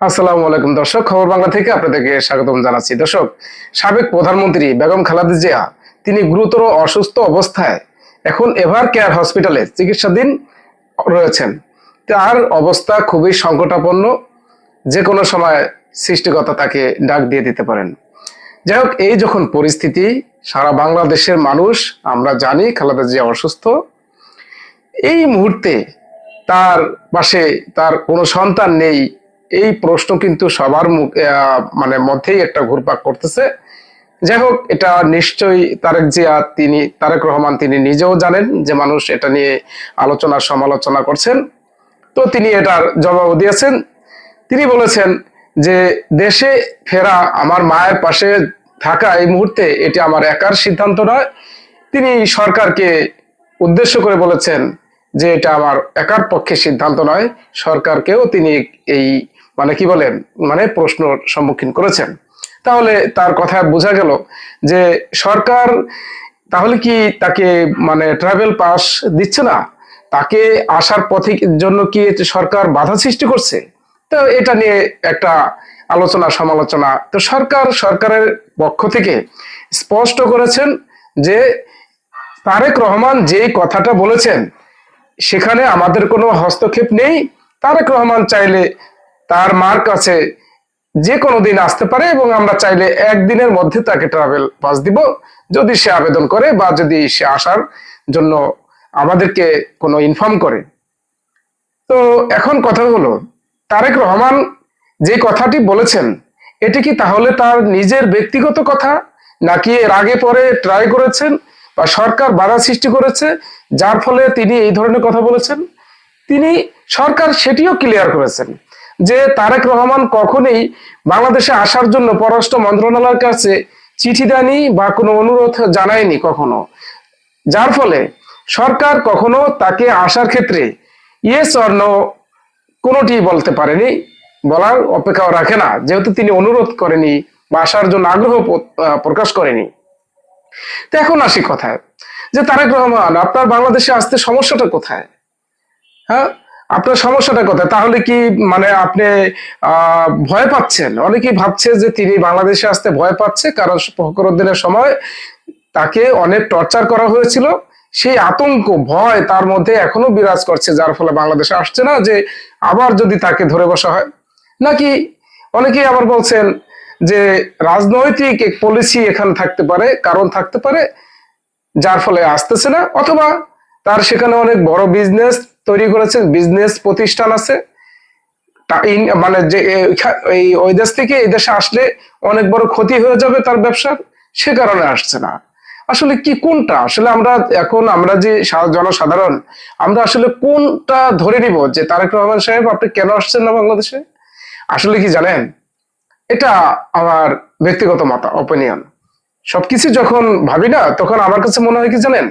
আসসালামু আলাইকুম দর্শক, খবর বাংলা থেকে আপনাদেরকে স্বাগতম জানাচ্ছি। দর্শক, সাবেক প্রধানমন্ত্রী বেগম খালেদা জিয়া, তিনি গুরুতর অসুস্থ অবস্থায় এখন এভার কেয়ার হসপিটালে চিকিৎসাধীন রয়েছেন। তার অবস্থা খুবই সংকটাপন্ন যে কোনো সময় সৃষ্টিকর্তা তাকে ডাক দিয়ে দিতে পারেন। যাই হোক, এই যখন পরিস্থিতি, সারা বাংলাদেশের মানুষ, আমরা জানি খালেদা জিয়া অসুস্থ। এই মুহূর্তে তার পাশে তার কোনো সন্তান নেই এই প্রশ্ন কিন্তু সবার মানে মধ্যেই একটা ঘুরপাক করতেছে। যাই হোক, এটা নিশ্চয়ই তারেক জিয়া, তিনি, তারেক রহমান তিনি নিজেও জানেন যে মানুষ এটা নিয়ে আলোচনা, সমালোচনা করছেন। তো তিনি এটার জবাব দিয়েছেন। তিনি বলেছেন যে, দেশে ফেরা আমার মায়ের পাশে থাকা এই মুহূর্তে এটি আমার একার সিদ্ধান্ত নয়। তিনি সরকারকে উদ্দেশ্য করে বলেছেন যে, এটা আমার একার পক্ষে সিদ্ধান্ত নয়। সরকারকেও তিনি এই মানে কি বলেন মানে প্রশ্নর সম্মুখীন করেছেন। তাহলে তার কথা বোঝা গেল যে সরকার তাহলে কি তাকে মানে ট্রাভেল পাস দিচ্ছে না? তাকে আসার পথে জন্য কি সরকার বাধা সৃষ্টি করছে? তো এটা নিয়ে একটা আলোচনা সমালোচনা। তো সরকার সরকারের পক্ষ থেকে স্পষ্ট করেছেন যে তারেক রহমান যে কথাটা বলেছেন, সেখানে আমাদের কোনো হস্তক্ষেপ নেই। তারেক রহমান চাইলে তার মার কাছে যে কোনো দিন আসতে পারে এবং আমরা চাইলে একদিনের মধ্যে তাকে ট্রাভেল পাস দিব। যদি সে আবেদন করে বা যদি সে আসার জন্য আমাদেরকে কোনো ইনফর্ম করে। তো এখন কথা হলো, তারেক রহমান যে কথাটি বলেছেন, এটি কি তাহলে তার নিজের ব্যক্তিগত কথা? নাকি এর আগে পরে ট্রাই করেছেন বা সরকার বাধা সৃষ্টি করেছে, যার ফলে তিনি এই ধরনের কথা বলেছেন? তিনি সরকার সেটিও ক্লিয়ার করেছেন। যে তারেক রহমান কখনোই বাংলাদেশে আসার জন্য পররাষ্ট্র মন্ত্রণালয়ের কাছে চিঠি দেয়নি বা কোনো অনুরোধ জানায়নি কখনো। যার ফলে সরকার কখনো তাকে আসার ক্ষেত্রে ইয়েস অর নো কোনোটি বলতে পারেনি, বলার অপেক্ষাও রাখে না। যেহেতু তিনি অনুরোধ করেনি বা আসার জন্য আগ্রহ প্রকাশ করেনি। তো এখন আসি কথায়। যে তারেক রহমান, আপনার বাংলাদেশে আসতে সমস্যাটা কোথায়? হ্যাঁ? আপনার সমস্যাটা কোথায়? তাহলে কি মানে আপনি ভয় পাচ্ছেন? অনেকেই ভাবছে যে তিনি বাংলাদেশে আসতে ভয় পাচ্ছে কারণ ফখরুদ্দিনের সময় তাকে অনেক টর্চার করা হয়েছিল। সেই আতঙ্ক, ভয় তার মধ্যে এখনও বিরাজ করছে, যার ফলে বাংলাদেশে আসছে না যে আবার যদি তাকে ধরে বসা হয়। নাকি অনেকেই আবার বলছেন যে রাজনৈতিক এক পলিসি এখানে থাকতে পারে, কারণ থাকতে পারে, যার ফলে আসতেছে না, অথবা তার সেখানে অনেক বড় বিজনেস তৈরি করেছে বিজনেস প্রতিষ্ঠান আছে। মানে যে এই, ওই দেশ থেকে এই দেশে আসলে অনেক বড় ক্ষতি হয়ে যাবে তার ব্যবসার সে কারণে আসছে না। আসলে কি, কোনটা? আসলে আমরা এখন, আমরা যে জনসাধারণ, আমরা আসলে কোনটা ধরে নিব? যে তারেক রহমান সাহেব, আপনি কেন আসছেন না বাংলাদেশে? আসলে কি জানেন? এটা আমার ব্যক্তিগত মত অপিনিয়ন সবকিছু যখন ভাবি না, তখন আমার কাছে মনে হয় কি জানেন?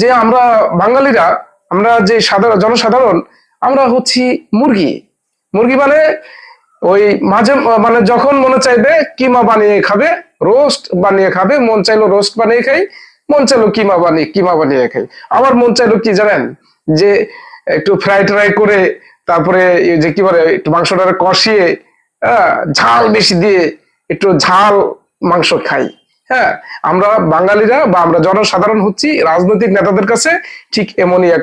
যে আমরা বাঙালিরা আমরা যে সাধারণ জনসাধারণ আমরা হচ্ছি মুরগি। মুরগি মানে ওই মাঝে মানে যখন মনে চাইবে কিমা বানিয়ে খাবে রোস্ট বানিয়ে খাবে মন চাইলো রোস্ট বানিয়ে খাই মন চাইলো কিমা বানিয়ে কিমা বানিয়ে খাই। আবার মন চাইলো কি জানেন? যে একটু ফ্রাই ট্রাই করে তারপরে যে কি বলে একটু মাংসটা কষিয়ে হ্যাঁ, ঝাল বেশি দিয়ে একটু ঝাল মাংস খাই। হ্যাঁ আমরা বাঙালিরা বা আমরা জনসাধারণ হচ্ছি রাজনৈতিক নেতাদের কাছে ঠিক এমনই এক